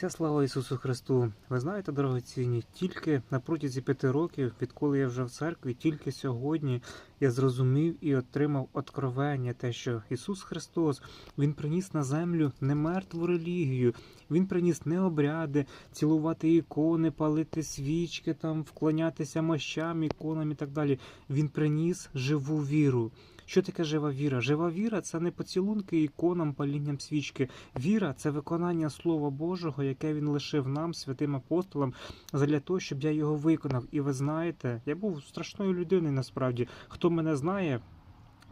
Вся слава Ісусу Христу. Ви знаєте, дорогоцінні, тільки на протязі п'яти років, відколи я вже в церкві, тільки сьогодні я зрозумів і отримав откровення, те, що Ісус Христос Він приніс на землю не мертву релігію, Він приніс не обряди, цілувати ікони, палити свічки, там, вклонятися мощам, іконам і так далі. Він приніс живу віру. Що таке жива віра? Жива віра це не поцілунки іконам, палінням свічки. Віра це виконання Слова Божого, яке він лишив нам, святим апостолам, для того, щоб я його виконав. І ви знаєте, я був страшною людиною насправді. Хто мене знає,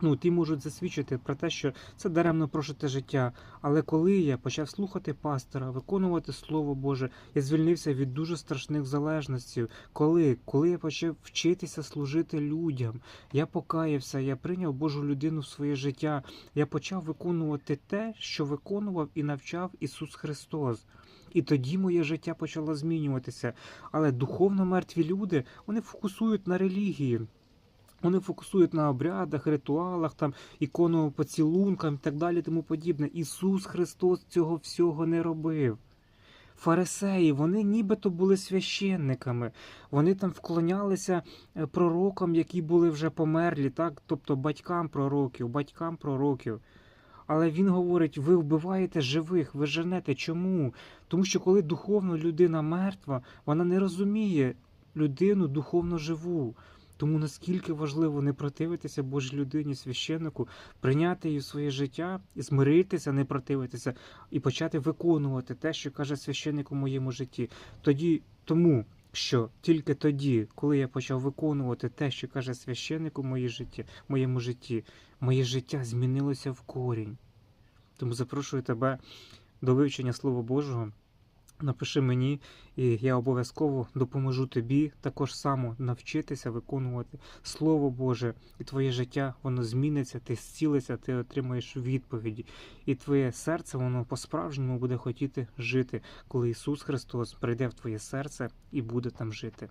ну ті можуть засвідчити про те, що це даремно прожите життя. Але коли я почав слухати пастора, виконувати Слово Боже, я звільнився від дуже страшних залежностей. Коли? Коли я почав вчитися служити людям, я покаявся, я прийняв Божу людину в своє життя. Я почав виконувати те, що виконував і навчав Ісус Христос. І тоді моє життя почало змінюватися. Але духовно мертві люди вони фокусують на релігії. Вони фокусують на обрядах, ритуалах, там іконовим поцілункам і так далі, тому подібне. Ісус Христос цього всього не робив. Фарисеї, вони нібито були священниками, вони там вклонялися е, пророкам, які були вже померлі, так? тобто батькам пророків, батькам пророків. Але він говорить: ви вбиваєте живих, ви женете. Чому? Тому що коли духовно людина мертва, вона не розуміє людину духовно живу. Тому наскільки важливо не противитися Божій людині, священнику, прийняти її в своє життя і змиритися, не противитися, і почати виконувати те, що каже священник у моєму житті. Тоді тому. Що тільки тоді, коли я почав виконувати те, що каже священник у моїй житті, моєму житті, моє життя змінилося в корінь. Тому запрошую тебе до вивчення Слова Божого. Напиши мені, і я обов'язково допоможу тобі також само навчитися виконувати Слово Боже, і твоє життя воно зміниться, ти зцілиться, ти отримаєш відповіді, і твоє серце воно по-справжньому буде хотіти жити, коли Ісус Христос прийде в твоє серце і буде там жити.